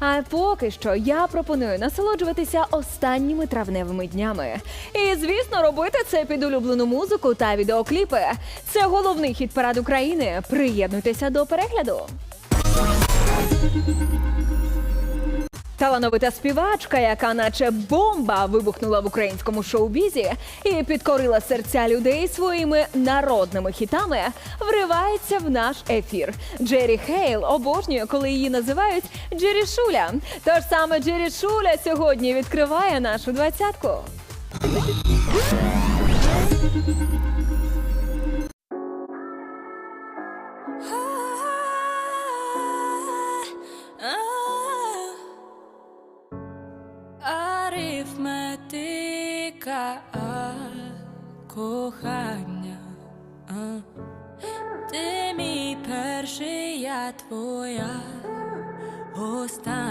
А поки що я пропоную насолоджуватися останніми травневими днями. І звісно, робити це під улюблену музику та відеокліпи. Це головний хіт парад України. Приєднуйтеся до перегляду. Талановита співачка, яка наче бомба вибухнула в українському шоу-бізі і підкорила серця людей своїми народними хітами, вривається в наш ефір. Джері Хейл обожнює, коли її називають Джері Шуля. Тож саме Джері Шуля сьогодні відкриває нашу двадцятку. Арифметика а, кохання. А. Ти мій перший, я твоя остання.